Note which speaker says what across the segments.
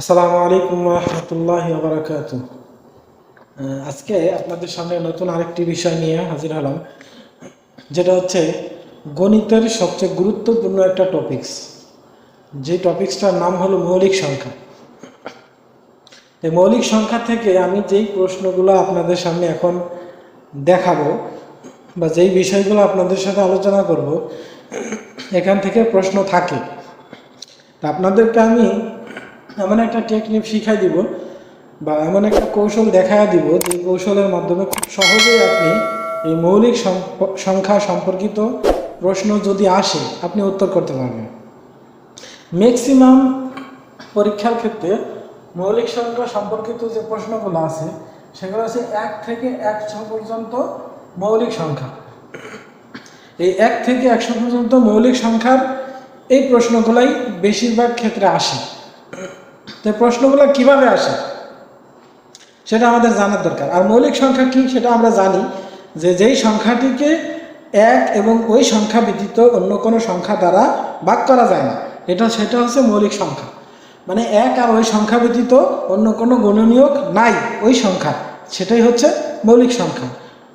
Speaker 1: আসসালামু আলাইকুম রহমতুল্লাহ বারাকাত আজকে আপনাদের সামনে নতুন আরেকটি বিষয় নিয়ে হাজির হলাম, যেটা হচ্ছে গণিতের সবচেয়ে গুরুত্বপূর্ণ একটা টপিকস যে টপিক্সটার নাম হলো মৌলিক সংখ্যা। এই মৌলিক সংখ্যা থেকে আমি যেই প্রশ্নগুলো আপনাদের সামনে এখন দেখাবো বা যেই বিষয়গুলো আপনাদের সাথে আলোচনা করব, এখান থেকে প্রশ্ন থাকে। তা আপনাদেরকে আমি এমন একটা টেকনিক শিখাই দিব বা এমন একটা কৌশল দেখায় দিব যে কৌশলের মাধ্যমে খুব সহজেই আপনি এই মৌলিক সংখ্যা সম্পর্কিত প্রশ্ন যদি আসে, আপনি উত্তর করতে পারবেন। ম্যাক্সিমাম পরীক্ষার ক্ষেত্রে মৌলিক সংখ্যা সম্পর্কিত যে প্রশ্নগুলো আছে, সেগুলো আছে এক থেকে একশো পর্যন্ত মৌলিক সংখ্যা। এই এক থেকে একশো পর্যন্ত মৌলিক সংখ্যার এই প্রশ্নগুলাই বেশিরভাগ ক্ষেত্রে আসে। তো প্রশ্নগুলো কীভাবে আসে? সেটা আমাদের জানার দরকার। আর মৌলিক সংখ্যা কি সেটা আমরা জানি যে যেই সংখ্যাটিকে এক এবং ওই সংখ্যা ব্যতীত অন্য কোনো সংখ্যা দ্বারা ভাগ করা যায় না। এটা সেটা হচ্ছে মৌলিক সংখ্যা। মানে এক আর ওই সংখ্যা ব্যতীত অন্য কোনো গণনীয়ক নাই ওই সংখ্যা। সেটাই হচ্ছে মৌলিক সংখ্যা।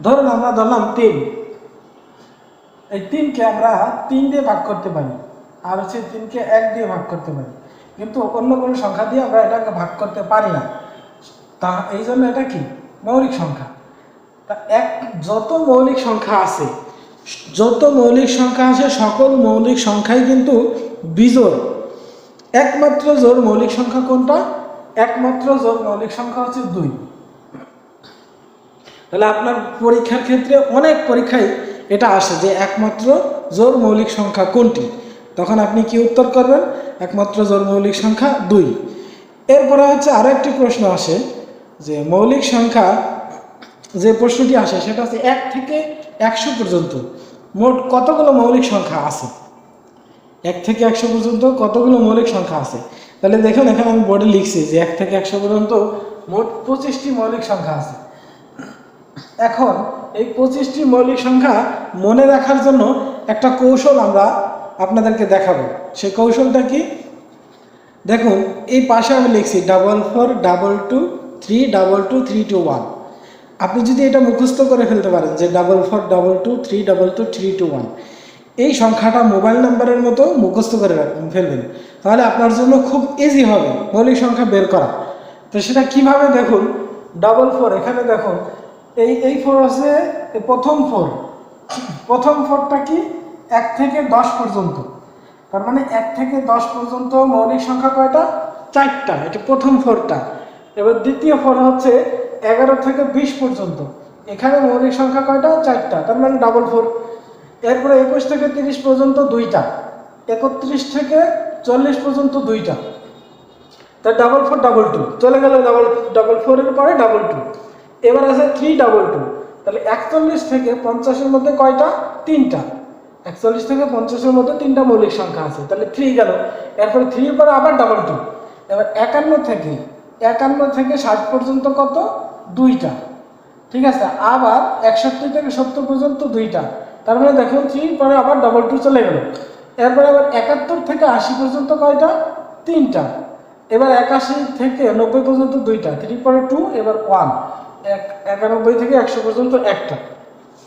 Speaker 1: ধরুন আমরা ধরলাম তিন। এই তিনকে আমরা তিন দিয়ে ভাগ করতে পারি। আর হচ্ছে তিনকে এক দিয়ে ভাগ করতে পারি। কিন্তু অন্য কোনো সংখ্যা দিয়ে আমরা এটাকে ভাগ করতে পারি না। তা এই জন্য এটা কি? মৌলিক সংখ্যা। তা এক, যত মৌলিক সংখ্যা আছে, যত মৌলিক সংখ্যা আছে, সকল মৌলিক সংখ্যাই কিন্তু বিজোড়। একমাত্র জোর মৌলিক সংখ্যা কোনটা? একমাত্র জোর মৌলিক সংখ্যা হচ্ছে দুই। তাহলে আপনার পরীক্ষার ক্ষেত্রে অনেক পরীক্ষায় এটা আসে যে একমাত্র জোর মৌলিক সংখ্যা কোনটি? তখন আপনি কি উত্তর করবেন? একমাত্র মৌলিক সংখ্যা দুই। এরপরে হচ্ছে আরও একটি প্রশ্ন আসে যে মৌলিক সংখ্যা যে প্রশ্নটি আসে সেটা হচ্ছে এক থেকে একশো পর্যন্ত মোট কতগুলো মৌলিক সংখ্যা আছে? এক থেকে একশো পর্যন্ত কতগুলো মৌলিক সংখ্যা আছে? তাহলে দেখুন, এখানে আমি বোর্ডে লিখছি যে এক থেকে একশো পর্যন্ত মোট পঁচিশটি মৌলিক সংখ্যা আছে। এখন এই পঁচিশটি মৌলিক সংখ্যা মনে রাখার জন্য একটা কৌশল আমরা আপনাদেরকে দেখাবো। সেই কৌশলটা কি? দেখুন, এই পাশে আমি লিখছি double four double two three double two three two one আপনি যদি এটা মুখস্থ করে ফেলতে পারেন যে double four double two three double two three two one এই সংখ্যাটা মোবাইল নাম্বারের মতো মুখস্থ করে ফেলবেন। তাহলে আপনার জন্য খুব ইজি হবে মৌলিক সংখ্যা বের করা। তো সেটা কীভাবে দেখুন? ডাবল ফোর এখানে দেখুন, এই এই ফোর আছে প্রথম ফোর প্রথম ফোরটা কি? এক থেকে দশ পর্যন্ত। তার মানে এক থেকে দশ পর্যন্ত মৌলিক সংখ্যা কয়টা? চারটা, এটা প্রথম ফোরটা। এবার দ্বিতীয় ফোর হচ্ছে এগারো থেকে বিশ পর্যন্ত। এখানে মৌলিক সংখ্যা কয়টা? চারটা, তার মানে ডাবল ফোর এরপরে একুশ থেকে তিরিশ পর্যন্ত দুইটা। একত্রিশ থেকে চল্লিশ পর্যন্ত দুইটা। তার ডাবল ফোর ডাবল টু চলে গেল ডাবল ডাবল ফোরের পরে ডাবল টু এবার আছে থ্রি ডাবল টু তাহলে একচল্লিশ থেকে পঞ্চাশের মধ্যে কয়টা? তিনটা। একচল্লিশ থেকে পঞ্চাশের মধ্যে তিনটা মৌলিক সংখ্যা আছে। তাহলে থ্রি গেল। এরপরে থ্রির পরে আবার ডাবল টু এবার একান্ন থেকে একান্ন থেকে ষাট পর্যন্ত কত? দুইটা। ঠিক আছে? আবার একষট্টি থেকে সত্তর পর্যন্ত দুইটা। তার মানে দেখুন থ্রি পরে আবার ডাবল টু চলে গেল। এরপরে আবার একাত্তর থেকে আশি পর্যন্ত কয়টা? তিনটা। এবার একাশি থেকে নব্বই পর্যন্ত দুইটা। থ্রি পরে টু এবার ওয়ান এক, একানব্বই থেকে একশো পর্যন্ত একটা।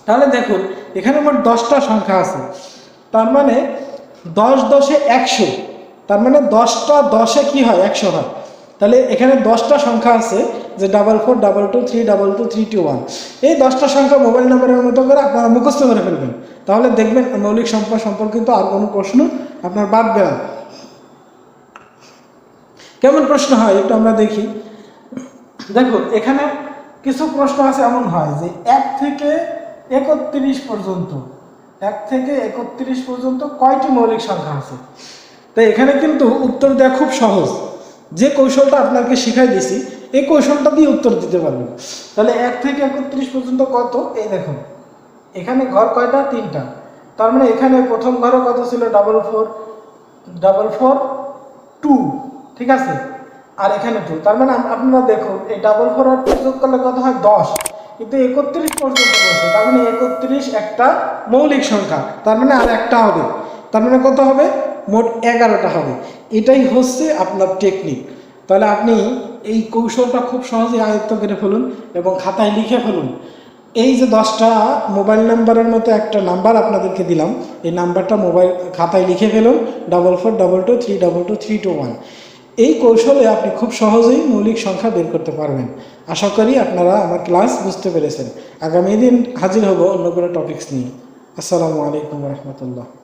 Speaker 1: তাহলে দেখুন, এখানে মোট দশটা সংখ্যা আছে। তার মানে দশ দশে একশো, তার মানে দশটা দশে কি হয়? একশো হয়। তাহলে এখানে দশটা সংখ্যা আছে যে double four double two three double two three two one এই দশটা সংখ্যা মোবাইল নাম্বারের মতো করে আপনারা মুখস্থ করে ফেলবেন। তাহলে দেখবেন মৌলিক সংখ্যা সম্পর্কিত আর কোনো প্রশ্ন আপনার বাদবে না কেমন প্রশ্ন হয়? একটু আমরা দেখি। দেখুন, এখানে কিছু প্রশ্ন আছে, এমন হয় যে এক থেকে একত্রিশ পর্যন্ত। এক থেকে একত্রিশ পর্যন্ত কয়টি মৌলিক সংখ্যা আছে? তো এখানে কিন্তু উত্তর দেওয়া খুব সহজ। যে কৌশলটা আপনাকে শিখাই দিছি, এই কৌশলটা দিয়ে উত্তর দিতে পারবেন। তাহলে এক থেকে একত্রিশ পর্যন্ত কত? এই দেখুন। এখানে ঘর কয়টা? তিনটা। তার মানে এখানে প্রথম ঘরে কত ছিল? Double four double four two ঠিক আছে? আর এখানে টু তার মানে আপনারা দেখুন, এই ডাবল ফোর আর টু যোগ করলে কত হয়? দশ। কিন্তু একত্রিশ পর্যন্ত বলছে। তার মানে একত্রিশ একটা মৌলিক সংখ্যা। তার মানে আর একটা হবে। তার মানে কত হবে? মোট এগারোটা হবে। এটাই হচ্ছে আপনার টেকনিক তাহলে আপনি এই কৌশলটা খুব সহজেই আয়ত্ত করে ফেলুন এবং খাতায় লিখে ফেলুন। এই যে দশটা মোবাইল নাম্বারের মতো একটা নাম্বার আপনাদেরকে দিলাম, এই নাম্বারটা মোবাইল খাতায় লিখে ফেলুন double four double two three double two three two one এই কৌশলে আপনি খুব সহজেই মৌলিক সংখ্যা বের করতে পারবেন। আশা করি আপনারা আমার ক্লাস বুঝতে পেরেছেন। আগামী দিন হাজির হব অন্য কোনো টপিক্স নিয়ে। আসসালামু আলাইকুম রহমতুল্লাহ।